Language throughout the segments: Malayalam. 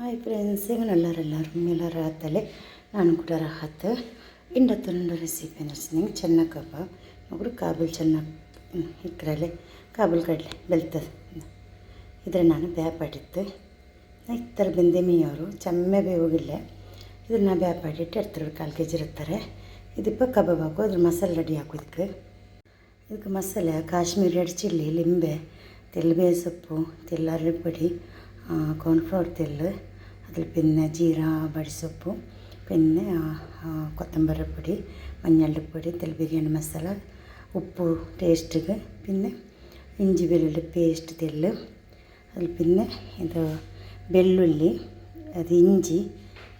ಹಾಯ್ ಫ್ರೆಂಡ್ಸ್ ಇವನ್ ಎಲ್ಲರೂ? ಎಲ್ಲರೂ ಆತಲೆ? ನಾನು ಕೂಡ ರಾಹತ್. ಇನ್ನೊಂದು ರೆಸಿಪಿ ನಡೆಸಿದಂಗೆ ಚೆನ್ನ ಕಬಾಬ್ ಒಬ್ಬರು ಕಾಬಲ್ ಚೆನ್ನಾಗಿ ಇಕ್ಕರಲೆ ಕಾಬಲ್ ಕಡಲೆ ಬೆಲ್ತದೆ. ಇದ್ರೆ ನಾನು ಬ್ಯಾಪಾಡಿತ್ತು ಇತ್ತರ ಬೆಂದೆ ಮೀಯವರು ಚಮ್ಮೆ ಬೇವಿಲ್ಲ ಇದನ್ನು ನಾನು ಬ್ಯಾಪಾಡಿಟ್ಟು ಎಡ್ತಾರೆ ಕಾಲು ಕೆ ಜಿ ಇರ್ತಾರೆ ಇದಪ್ಪ ಕಬಾಬ್ ಹಾಕು, ಅದ್ರ ಮಸಾಲೆ ರೆಡಿ ಹಾಕೋದಕ್ಕೆ ಇದಕ್ಕೆ ಮಸಾಲೆ, ಕಾಶ್ಮೀರಿ ರೆಡ್ ಚಿಲ್ಲಿ, ಲಿಂಬೆ ತೆಲ್ಬೆ ಸೊಪ್ಪು ತೆಲ್ಲರಿ ಪುಡಿ കോൺഫ്ലോർ തെല്ല് അതിൽ പിന്നെ ജീര ബഡിസൊപ്പും പിന്നെ കൊത്തമ്പരപ്പൊടി മഞ്ഞളുടെ പൊടി തെൽ ബിരിയാണി മസാല ഉപ്പ് ടേസ്റ്റ് പിന്നെ ഇഞ്ചി വെല്ലുള്ളി പേസ്റ്റ് തെല്ല് അതിൽ പിന്നെ ഇത് വെള്ളുള്ളി അത് ഇഞ്ചി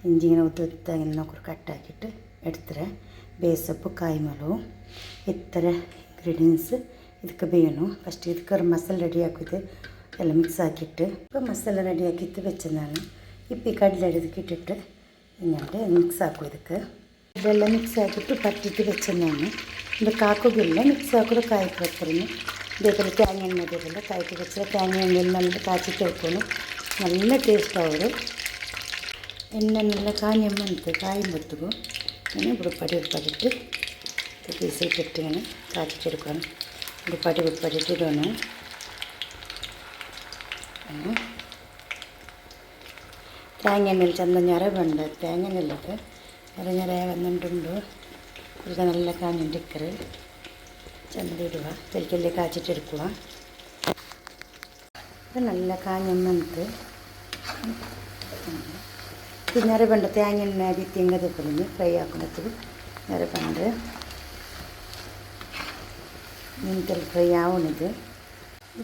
ഇഞ്ചി ഇങ്ങനെ ഉദ്ദത്ത ഇങ്ങനെ നോക്കി കട്ടാക്കിയിട്ട് എടുത്തര. ബേസപ്പ് ಕಾಯಿಮಲು ഇത്ര ഇൻഗ്രീഡിയൻസ് ഇതൊക്കെ വേണം. ഫസ്റ്റ് ഇതൊക്കെ ഒരു മസാല റെഡിയാക്കിയത് എല്ലാം മിക്സാക്കിയിട്ട് ഇപ്പം മസാല റെഡിയാക്കിയിട്ട് വെച്ചതാണ്. ഇപ്പം ഈ കടല എടുത്ത് ഇട്ടിട്ട് എന്നിട്ട് മിക്സാക്കും ഇതൊക്കെ ഇതെല്ലാം മിക്സാക്കിയിട്ട് പറ്റിയിട്ട് വെച്ചതാണ്. ഇത് കാക്കുകില്ല മിക്സാക്കുന്ന കായ്ക്ക് വെക്കുന്നു ഇതേപോലെ തേങ്ങ എണ്ണ ഇതേപോലെ കായ്ക്ക് വെച്ച തേങ്ങ എണ്ണയിൽ നല്ല കാച്ചി വെക്കണം നല്ല ടേസ്റ്റാവും എണ്ണ നല്ല കാഞ്ഞമ്മത്ത് കായും പൊത്തുക്കും ഇങ്ങനെ ഉടുപ്പടി ഉടുപ്പടിയിട്ട് പീസിൽ കെട്ടിങ്ങനെ കാച്ചിട്ടെടുക്കണം ഉടുപ്പടി ഉടുപ്പടിയിട്ട് ഇടണം. തേങ്ങ എണ്ണയിൽ ചന്ത ഞരവുണ്ട് തേങ്ങ എണ്ണയിലൊക്കെ ഞര ഞര വന്നിട്ടുണ്ട്. ഇത് നല്ല കാഞ്ഞിട്ടിക്കറ് ചന്ത ഇടുക. തെലിക്കല്ലേ കാച്ചിട്ടെടുക്കുക ഇത് നല്ല കാഞ്ഞെണ്ണത്ത് പിന്നെ ഞരവുണ്ട് തേങ്ങ വിത്തിങ്ങത് പൊളിഞ്ഞ് ഫ്രൈ ആക്കുന്നത് ഞരവുണ്ട് മീൻകറി ഫ്രൈ ആവണിത്.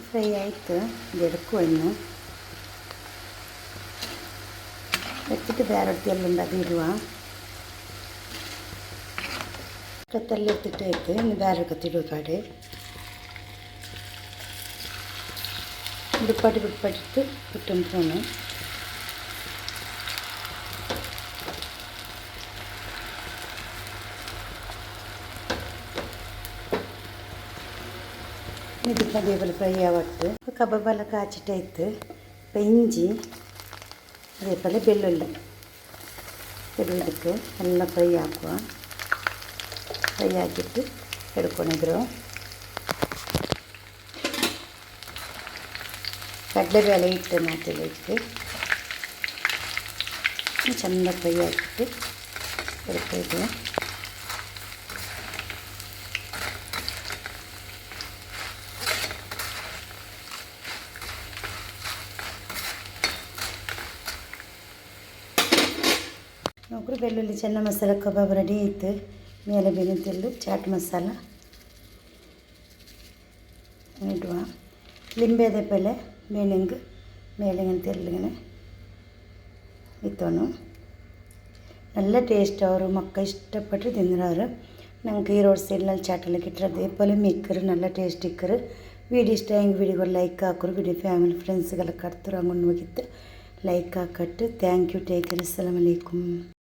ಫ್ರೈ ಆಯಿತು ಇದು ಇನ್ನು ಎತ್ತಿಟ್ಟು ಬೇರೆ ರೊಟ್ಟಿಯಲ್ಲುಂಡು ಅದು ಇಡುವ ಕತ್ತಲ್ಲಿ ಎತ್ತಿಟ್ಟು ಆಯ್ತು ಇನ್ನು ಬೇರೆ ಕತ್ತಿಡುವ ಪಾಡೆ ಬಿಡ್ಪಾಟಿ ಬಿಡ್ಪಾಟಿಟ್ಟು ಬಿಟ್ಟು ಇದಕ್ಕೆ ಅದೇಬಲ್ ಫ್ರೈ ಆವತ್ತು ಕಬಾಬೆಲ್ಲ ಕಾಚಿಟ್ಟಾಯ್ತು இப்போ இஞ்சி அதேபோல் வெள்ளுள்ளி பெருவதுக்கு நல்லா ஃப்ரை ஆக்குவோம் ஃப்ரை ஆக்கிட்டு எடுக்கணும் ಕಡಲೆ ಬೇಳೆ ಇಟ್ಟು ನಾತಿಲಿಕ್ಕೆ ಚೆಂದ ಫ್ರೈ ಹಾಕಿಟ್ಟು ಎಡ್ಕೊಳ್ತೀವಿ നോക്കൂ ಬೆಳ್ಳುಳ್ಳಿ ചെന്ന മസാല കബാബ് റെഡി ಆಯಿತು ಮೇಲೆ ಬೇನೆ ചാട്ട് മസാല ಮಸಾಲ ಇಡುವ ಲಿಂಬೆದ ಬೆಲೆ ಬೇನೆಂಗ್ ಮೇಲೆಂಗೆ ತೆಲ್ಲಿಗೆ ಇತ್ತೋನು നല്ല ടേസ്റ്റ് ആവും മക്കൾ ഇഷ്ടപ്പെട്ട് തിന്നുന്നവർ ഞങ്ങൾക്ക് ഈ റോഡ് സൈഡിലുള്ള ചാട്ടല കിട്ടുക അതേപോലെ മിക്കറ് നല്ല ടേസ്റ്റ് ഇക്കറ് വീഡിയോ ഇഷ്ടമായെങ്കിൽ വീഡിയോ ലൈക്ക് ആക്കും. വീഡിയോ ഫാമിലി ഫ്രണ്ട്സുകളൊക്കെ അടുത്തുറങ്ങുന്നു നോക്കിയിട്ട് ലൈക്ക് ആക്കട്ട്. താങ്ക് യു ടേക്ക് അസ്സലാമലൈക്കും